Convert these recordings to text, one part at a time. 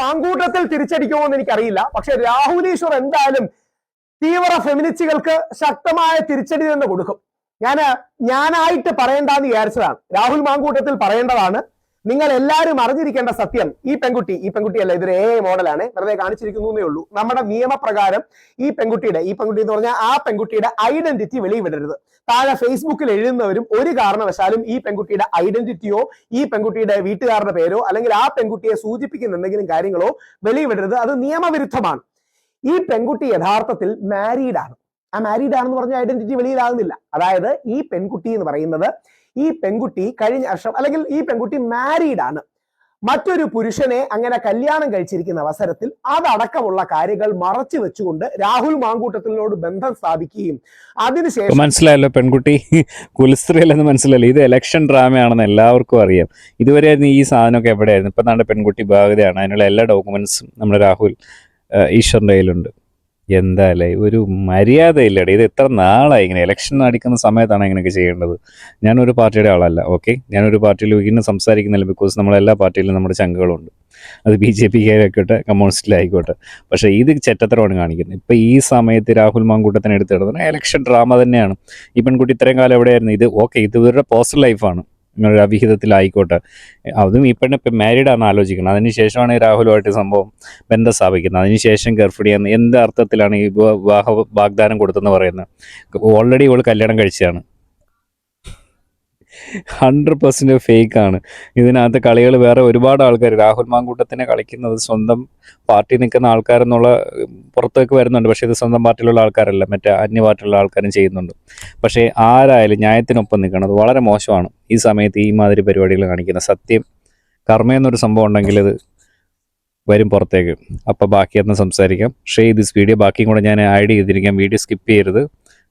മാങ്കൂട്ടത്തിൽ തിരിച്ചടിക്കുമോ എന്ന് എനിക്കറിയില്ല. പക്ഷെ രാഹുൽ ഈശ്വർ എന്തായാലും തീവ്ര ഫെമിനിസ്റ്റുകൾക്ക് ശക്തമായ തിരിച്ചടി തന്നെ കൊടുക്കും. ഞാൻ ഞാനായിട്ട് പറയേണ്ടെന്ന് വിചാരിച്ചതാണ്. രാഹുൽ മാങ്കൂട്ടത്തിൽ പറയേണ്ടതാണ്. നിങ്ങൾ എല്ലാവരും അറിഞ്ഞിരിക്കേണ്ട സത്യം ഈ പെൺകുട്ടി ഈ പെൺകുട്ടിയല്ല ഇതൊരു ഏ മോഡലാണ്. വെറുതെ കാണിച്ചിരിക്കുന്നു എന്നേ ഉള്ളൂ. നമ്മുടെ നിയമപ്രകാരം ഈ പെൺകുട്ടിയുടെ ഈ പെൺകുട്ടി എന്ന് പറഞ്ഞാൽ ആ പെൺകുട്ടിയുടെ ഐഡന്റിറ്റി വെളിവിടരുത് താഴെ ഫേസ്ബുക്കിൽ എഴുതുന്നവരും ഒരു കാരണവശാലും ഈ പെൺകുട്ടിയുടെ ഐഡന്റിറ്റിയോ ഈ പെൺകുട്ടിയുടെ വീട്ടുകാരുടെ പേരോ അല്ലെങ്കിൽ ആ പെൺകുട്ടിയെ സൂചിപ്പിക്കുന്ന എന്തെങ്കിലും കാര്യങ്ങളോ വെളിവിടരുത് അത് നിയമവിരുദ്ധമാണ്. ഈ പെൺകുട്ടി യഥാർത്ഥത്തിൽ മാരീഡ് ആണ്. ആ മാരീഡ് ആണെന്ന് പറഞ്ഞ ഐഡന്റിറ്റി വെളിയിലാകുന്നില്ല. അതായത് ഈ പെൺകുട്ടി എന്ന് പറയുന്നത് ഈ പെൺകുട്ടി കഴിഞ്ഞ വർഷം അല്ലെങ്കിൽ ഈ പെൺകുട്ടി മാരീഡ് ആണ്. മറ്റൊരു പുരുഷനെ അങ്ങനെ കല്യാണം കഴിച്ചിരിക്കുന്ന അവസരത്തിൽ അതടക്കമുള്ള കാര്യങ്ങൾ മറച്ചു വെച്ചുകൊണ്ട് രാഹുൽ മാങ്കൂട്ടത്തിനോട് ബന്ധം സ്ഥാപിക്കുകയും അതിനുശേഷം മനസ്സിലായല്ലോ പെൺകുട്ടി കുലസ്ത്രീയല്ലെന്ന് മനസ്സിലായില്ല. ഇത് ഇലക്ഷൻ ഡ്രാമയാണെന്ന് എല്ലാവർക്കും അറിയാം. ഇതുവരെ ഈ സാധനമൊക്കെ എവിടെയായിരുന്നു? ഇപ്പൊ നമ്മുടെ പെൺകുട്ടി ഭാഗ്യതയാണ് അതിനുള്ള എല്ലാ ഡോക്യുമെന്റ്സും നമ്മുടെ രാഹുൽ ആ, ഈശ്വറിന്റെ കയ്യിലുണ്ട്. എന്താ അല്ലേ ഒരു മര്യാദയില്ലടേ. ഇത് എത്ര നാളായി ഇങ്ങനെ ഇലക്ഷൻ അടിക്കുന്ന സമയത്താണ് ഇങ്ങനെയൊക്കെ ചെയ്യേണ്ടത്. ഞാനൊരു പാർട്ടിയുടെ ആളല്ല ഓക്കെ ഞാനൊരു പാർട്ടിയിൽ ഇങ്ങനെ സംസാരിക്കുന്നില്ല ബിക്കോസ് നമ്മളെല്ലാ പാർട്ടിയിലും നമ്മുടെ ചങ്കുകളുണ്ട് അത് ബി ജെ പി ആയിക്കോട്ടെ കമ്മ്യൂണിസ്റ്റിലായിക്കോട്ടെ. പക്ഷേ ഇത് ചെറ്റത്തരമാണ് കാണിക്കുന്നത്. ഇപ്പം ഈ സമയത്ത് രാഹുൽ മാങ്കൂട്ടത്തിന് എടുത്തിടുന്നത് ഇലക്ഷൻ ഡ്രാമ തന്നെയാണ്. ഈ പെൺകുട്ടി ഇത്രയും കാലം എവിടെയായിരുന്നു? ഇത് ഓക്കെ ഇത് ഇവരുടെ പേഴ്സണൽ ലൈഫാണ് അവിഹിതത്തിലായിക്കോട്ടെ. അതും ഈ പെണ്ണ് ഇപ്പം മാരീഡ് ആണ് ആലോചിക്കുന്നത് അതിനുശേഷമാണ് ഈ രാഹുലുമായിട്ട് സംഭവം ബന്ധം സ്ഥാപിക്കുന്നത്. അതിനുശേഷം ഗർഭിണിയെന്ന് എന്ത് അർത്ഥത്തിലാണ് ഈ വിവാഹ വാഗ്ദാനം കൊടുത്തെന്ന് പറയുന്നത്? ഓൾറെഡി ഇവൾ കല്യാണം കഴിച്ചതാണ്. ഹൺഡ്രഡ് പെർസെന്റ് ഫേക്ക് ആണ്. ഇതിനകത്ത് കളികൾ വേറെ ഒരുപാട് ആൾക്കാർ രാഹുൽ മാങ്കൂട്ടത്തിനെ കളിക്കുന്നത് സ്വന്തം പാർട്ടി നിൽക്കുന്ന ആൾക്കാരെന്നുള്ള പുറത്തേക്ക് വരുന്നുണ്ട്. പക്ഷേ ഇത് സ്വന്തം പാർട്ടിയിലുള്ള ആൾക്കാരല്ല മറ്റേ അന്യ പാർട്ടിയിലുള്ള ആൾക്കാരും ചെയ്യുന്നുണ്ട്. പക്ഷേ ആരായാലും ന്യായത്തിനൊപ്പം നിൽക്കുന്നത് വളരെ മോശമാണ്. ഈ സമയത്ത് ഈ മാതിരി പരിപാടികൾ കാണിക്കുന്നത്. സത്യം കർമ്മ എന്നൊരു സംഭവം ഉണ്ടെങ്കിൽ ഇത് വരും പുറത്തേക്ക്. അപ്പോൾ ബാക്കിയെന്ന് സംസാരിക്കാം. ഷെയർ ദിസ് വീഡിയോ ബാക്കിയും കൂടെ ഞാൻ ആഡ് ചെയ്തിരിക്കാം. വീഡിയോ സ്കിപ്പ് ചെയ്യരുത്.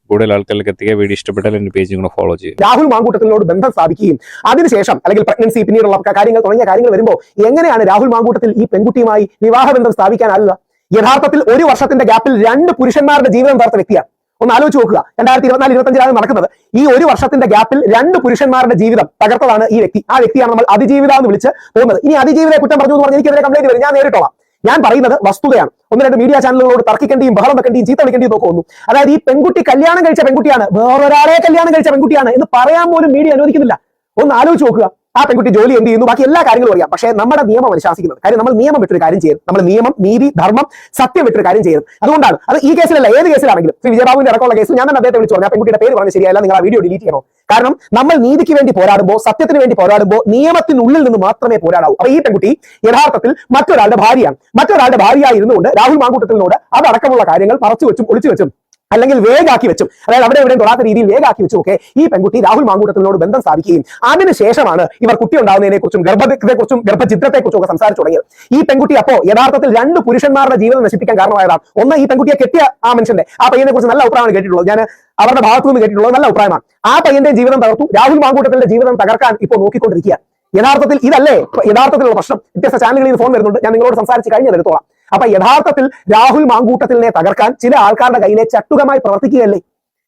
കൂടുതൽ ആൾക്കാരിലേക്ക് എത്തിക്കുക വീഡിയോ ഇഷ്ടപ്പെട്ടാൽ എന്റെ പേജ് കൂടെ ഫോളോ ചെയ്യും രാഹുൽ മാങ്കൂട്ടത്തിനോട് ബന്ധം സ്ഥാപിക്കുകയും അതിനുശേഷം അല്ലെങ്കിൽ പ്രഗ്നൻസി പിന്നീടുള്ള കാര്യങ്ങൾ തുടങ്ങിയ കാര്യങ്ങൾ വരുമ്പോൾ എങ്ങനെയാണ് രാഹുൽ മാങ്കൂട്ടത്തിൽ ഈ പെൺകുട്ടിയുമായി വിവാഹബന്ധം സ്ഥാപിക്കാനാകുക യഥാർത്ഥത്തിൽ ഒരു വർഷത്തിന്റെ ഗ്യാപ്പിൽ രണ്ട് പുരുഷന്മാരുടെ ജീവിതം തകർത്ത വ്യക്തിയാണ്. ഒന്ന് ആലോചിച്ച് നോക്കുക. രണ്ടായിരത്തി ഇരുപത്തിനാല് ഇരുപത്തഞ്ചിലാണ് നടക്കുന്നത്. ഈ ഒരു വർഷത്തിന്റെ ഗ്യാപ്പിൽ രണ്ട് പുരുഷന്മാരുടെ ജീവിതം തകർത്തതാണ് ഈ വ്യക്തി. ആ വ്യക്തിയാണ് നമ്മൾ അതിജീവിത എന്ന് വിളിച്ച് പോകുന്നത്. ഇനി അതിജീവിതയെ കുറ്റം പറഞ്ഞു എന്ന് പറഞ്ഞ് എനിക്കെതിരെ കംപ്ലൈന്റ് വരും. ഞാൻ നേരിട്ടോളാം. ഞാൻ പറയുന്നത് വസ്തുതയാണ്. ഒന്ന് രണ്ട് മീഡിയ ചാനലുകളോട് തർക്കിക്കേണ്ടിയും ബഹളം വെക്കേണ്ടിയും ചീത്ത വിളിക്കേണ്ടിയും ഒക്കെ അതായത് ഈ പെൺകുട്ടി കല്യാണം കഴിച്ച പെൺകുട്ടിയാണ് വേറൊരാളെ കല്യാണം കഴിച്ച പെൺകുട്ടിയാണ് എന്ന് പറയാൻ പോലും മീഡിയ അനുവദിക്കുന്നില്ല. ഒന്ന് ആലോചിച്ച് നോക്കുക. ആ പെൺകുട്ടി ജോലി എന്ത് ചെയ്യുന്നു? ബാക്കി എല്ലാ കാര്യങ്ങളും അറിയാം. പക്ഷേ നമ്മുടെ നിയമം അനുശാസിക്കുന്നത്. കാര്യം നമ്മൾ നിയമം വിട്ടൊരു കാര്യം ചെയ്യും നമ്മൾ നിയമം നീതി ധർമ്മം സത്യം വിട്ടൊരു കാര്യം ചെയ്യും അതുകൊണ്ടാണ് അത് ഈ കേസിലല്ല ഏത് കേസിലാണെങ്കിലും. ശ്രീ വിജയബാബുവിന്റെ അടക്കമുള്ള കേസിൽ ഞാൻ തന്നെ അദ്ദേഹത്തെ വിളിച്ചു പറഞ്ഞു. പെൺകുട്ടിയുടെ പേര് പറഞ്ഞ ശരിയല്ല നിങ്ങൾ ആ വീഡിയോ ഡിലീറ്റ് ചെയ്യണോ? കാരണം നമ്മൾ നീതിക്ക് വേണ്ടി പോരാടുമ്പോൾ സത്യത്തിന് വേണ്ടി പോരാടുമ്പോൾ നിയമത്തിനുള്ളിൽ നിന്ന് മാത്രമേ പോരാടാവൂ. അപ്പൊ ഈ പെൺകുട്ടി യഥാർത്ഥത്തിൽ മറ്റൊരാളുടെ ഭാര്യയാണ്. മറ്റൊരാളുടെ ഭാര്യയായിരുന്നുകൊണ്ട് രാഹുൽ മാങ്കൂട്ടത്തിനോട് അതടക്കമുള്ള കാര്യങ്ങൾ മറച്ചു വെച്ചും ഒളിച്ചു വെച്ചും അല്ലെങ്കിൽ വേഗാക്കി വെച്ചും അതായത് അവിടെ എവിടെയും തൊടാത്ത രീതിയിൽ വേഗാക്കി വെച്ചു ഒക്കെ ഈ പെൺകുട്ടി രാഹുൽ മാങ്കൂട്ടത്തിനോട് ബന്ധം സ്ഥാപിക്കുകയും അതിനുശേഷമാണ് ഇവർ കുട്ടി ഉണ്ടാകുന്നതിനെ കുറിച്ചും ഗർഭത്തെ കുറിച്ചും ഗർഭചിത്രത്തെ കുറിച്ചും ഒക്കെ സംസാരിച്ചു തുടങ്ങിയത് ഈ പെൺകുട്ടി അപ്പോ യഥാർത്ഥത്തിൽ രണ്ട് പുരുഷന്മാരുടെ ജീവിതം നശിപ്പിക്കാൻ കാരണമായതാണ്. ഒന്ന് ഈ പെൺകുട്ടിയെ കെട്ടിയ ആ മനുഷ്യന്റെ ആ പയ്യനെ കുറിച്ച് നല്ല അഭിപ്രായമാണ് കേട്ടിട്ടുള്ളത്. ഞാൻ അവരുടെ ഭാഗത്തു നിന്ന് കേട്ടിട്ടുള്ളത് നല്ല അഭിപ്രായമാണ്. ആ പയ്യന്റെ ജീവിതം തകർത്തു രാഹുൽ മാങ്കൂട്ടത്തിന്റെ ജീവിതം തകർക്കാൻ ഇപ്പോൾ നോക്കിക്കൊണ്ടിരിക്കുക യഥാർത്ഥത്തിൽ ഇതല്ലേ? യഥാർത്ഥത്തിലുള്ള പ്രശ്നം. വ്യത്യസ്ത ചാനലുകളിൽ ഫോൺ വരുന്നുണ്ട്. ഞാൻ നിങ്ങളോട് സംസാരിച്ച് കഴിഞ്ഞത് എടുത്തോളാം. അപ്പൊ യഥാർത്ഥത്തിൽ രാഹുൽ മാങ്കൂട്ടത്തിനെ തകർക്കാൻ ചില ആൾക്കാരുടെ കയ്യിലെ ചട്ടുകമായി പ്രവർത്തിക്കുകയല്ലേ?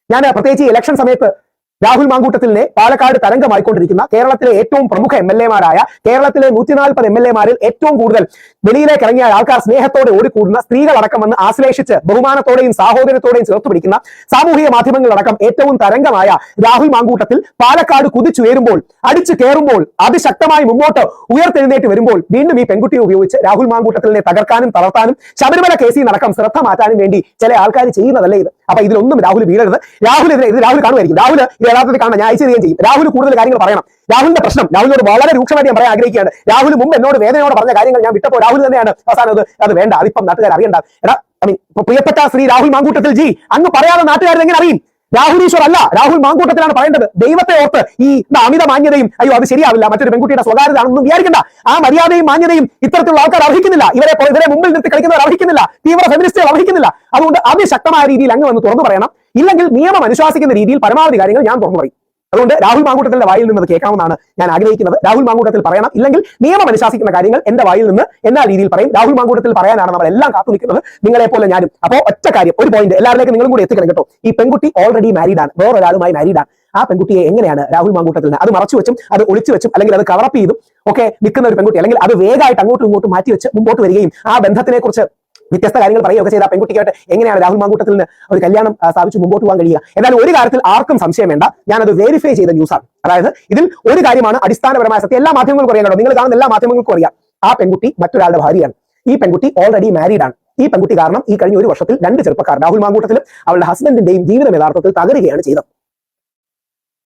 ഞാൻ പ്രത്യേകിച്ച് ഇലക്ഷൻ സമയത്ത് രാഹുൽ മാങ്കൂട്ടത്തിലെ പാലക്കാട് തരംഗമായിക്കൊണ്ടിരിക്കുന്ന കേരളത്തിലെ ഏറ്റവും പ്രമുഖ എം എൽ എമാരായ കേരളത്തിലെ നൂറ്റി നാൽപ്പത് എം എൽ എമാരിൽ ഏറ്റവും കൂടുതൽ വെളിയിലേക്ക് ഇറങ്ങിയ ആൾക്കാർ സ്നേഹത്തോടെ ഓടിക്കൂടുന്ന സ്ത്രീകളടക്കം വന്ന് ആശ്ലേഷിച്ച് ബഹുമാനത്തോടെയും സാഹോദര്യത്തോടെയും ചേർത്ത് പിടിക്കുന്ന സാമൂഹിക മാധ്യമങ്ങളടക്കം ഏറ്റവും തരംഗമായ രാഹുൽ മാങ്കൂട്ടത്തിൽ പാലക്കാട് കുതിച്ചുയരുമ്പോൾ അടിച്ചു കയറുമ്പോൾ അതിശക്തമായി മുമ്പോട്ട് ഉയർത്തെഴുന്നേറ്റ് വരുമ്പോൾ വീണ്ടും ഈ പെൺകുട്ടിയെ ഉപയോഗിച്ച് രാഹുൽ മാങ്കൂട്ടത്തിനെ തകർക്കാനും തളർത്താനും ശബരിമല കേസിൽ നടക്കം ശ്രദ്ധ മാറ്റാനും വേണ്ടി ചില ആൾക്കാർ ചെയ്യുന്നതല്ലേ ഇത്? അപ്പൊ ഇതിലൊന്നും രാഹുൽ വീഴരുത്. രാഹുൽ ഇതിനെ ഇത് രാഹുൽ കാണുമായിരിക്കും. രാഹുൽ ഇത് യഥാർത്ഥത്തിൽ കാണാൻ ഞാൻ അയച്ചു ചെയ്യും. രാഹുൽ കൂടുതൽ കാര്യങ്ങൾ പറയണം. രാഹുലിന്റെ പ്രശ്നം രാഹുലിനോട് വളരെ രൂക്ഷമായിട്ട് ഞാൻ പറയാൻ ആഗ്രഹിക്കുകയാണ്. രാഹുൽ മുമ്പ് എന്നോട് വേദനയോട് പറഞ്ഞ കാര്യങ്ങൾ ഞാൻ വിട്ടപ്പോൾ രാഹുൽ തന്നെയാണ് അവസാനം അത് അത് വേണ്ട. അതിപ്പം നാട്ടുകാർ അറിയണ്ട. എടാ ഐ മീൻ പ്രിയപ്പെട്ട ശ്രീ രാഹുൽ മാങ്കൂട്ടത്തിൽ ജി അങ്ങ് പറയാതെ നാട്ടുകാരെങ്ങനെ അറിയും? രാഹുൽ ഈശ്വർ അല്ല. രാഹുൽ മാങ്കൂട്ടത്തിലാണ് പറയേണ്ടത്. ദൈവത്തെ ഓർത്ത് ഈ അമിത മാന്യതയും അയ്യോ അത് ശരിയാവില്ല. മറ്റൊരു പെൺകുട്ടിയുടെ സ്വകാര്യത ആണെന്നും വിചാരിക്കണ്ട. ആ മര്യാദയും മാന്യതയും ഇത്തരത്തിലുള്ള ആൾക്കാർ അർഹിക്കുന്നില്ല. ഇവരെ ഇവരെ മുമ്പിൽ നിർത്തി കളിക്കുന്നവർ അർഹിക്കുന്നില്ല. തീവ്ര ഫെമിനിസ്റ്റുകൾ അർഹിക്കുന്നില്ല. അതുകൊണ്ട് അതിശക്തമായ രീതിയിൽ അങ്ങ് വന്ന് തുറന്നു പറയണം. ഇല്ലെങ്കിൽ നിയമം അനുശാസിക്കുന്ന രീതിയിൽ പരമാവധി കാര്യങ്ങൾ ഞാൻ തുറന്നു പറയും. അതുകൊണ്ട് രാഹുൽ മാങ്കൂട്ടത്തിന്റെ വായിൽ നിന്ന് കേൾക്കാമെന്നാണ് ഞാൻ ആഗ്രഹിക്കുന്നത്. രാഹുൽ മാങ്കൂട്ടത്തിൽ പറയണം. ഇല്ലെങ്കിൽ നിയമം അനുശാസിക്കുന്ന കാര്യങ്ങൾ എന്റെ വായിൽ നിന്ന് എന്നാ രീതിയിൽ പറയും. രാഹുൽ മാങ്കൂട്ടത്തിൽ പറയാനാണ് നമ്മൾ എല്ലാം കാത്തു നിൽക്കുന്നത്. നിങ്ങളെ പോലെ ഞാനും. അപ്പോൾ ഒറ്റ കാര്യം ഒരു പോയിന്റ് എല്ലാവരിലേക്കും നിങ്ങളും കൂടി എത്തിക്കണം കേട്ടോ. ഈ പെൺകുട്ടി ഓൾറെഡി മാരീഡ് ആണ്. വേറൊരാളുമായി മാരീഡ് ആണ്. ആ പെൺകുട്ടിയെ എങ്ങനെയാണ് രാഹുൽ മാങ്കൂട്ടത്തിൽ അത് മറച്ചു വെച്ചും അത് ഒളിച്ചു വെച്ചും അല്ലെങ്കിൽ അത് കവറപ്പ് ചെയ്തും ഒക്കെ നിൽക്കുന്ന ഒരു പെൺകുട്ടി അല്ലെങ്കിൽ അത് വേഗമായിട്ട് അങ്ങോട്ടും ഇങ്ങോട്ടും മാറ്റി വെച്ച് മുമ്പോട്ട് വരികയും ആ ബന്ധത്തിനെ കുറിച്ച് വ്യത്യസ്ത കാര്യങ്ങൾ പറയുകയൊക്കെ ചെയ്ത പെൺകുട്ടിക്കായിട്ട് എങ്ങനെയാണ് രാഹുൽ മാങ്കൂട്ടത്തിൽ നിന്ന് ഒരു കല്യാണം സ്ഥാപിച്ച് മുമ്പോട്ട് പോകാൻ കഴിയുക? എന്നാലും ഒരു കാര്യത്തിൽ ആർക്കും സംശയം വേണ്ട. ഞാനത് വെരിഫൈ ചെയ്ത ന്യൂസാണ് അതായത് ഇതിൽ ഒരു കാര്യമാണ് അടിസ്ഥാനപരമായ സത്യം. എല്ലാ മാധ്യമങ്ങൾക്കും അറിയാം നിങ്ങൾ കാണുന്ന എല്ലാ മാധ്യമങ്ങൾക്കും അറിയാം. ആ പെൺകുട്ടി മറ്റൊരാളുടെ ഭാര്യയാണ്. ഈ പെൺകുട്ടി ഓൾറെഡി മാരീഡ് ആണ്. ഈ പെൺകുട്ടി കാരണം ഈ കഴിഞ്ഞ ഒരു വർഷത്തിൽ രണ്ട് ചെറുപ്പക്കാർ രാഹുൽ മാങ്കൂട്ടത്തിലും അവളുടെ ഹസ്ബൻഡിന്റെയും ജീവിതം യഥാർത്ഥത്തിൽ തകരുകയാണ് ചെയ്തത്.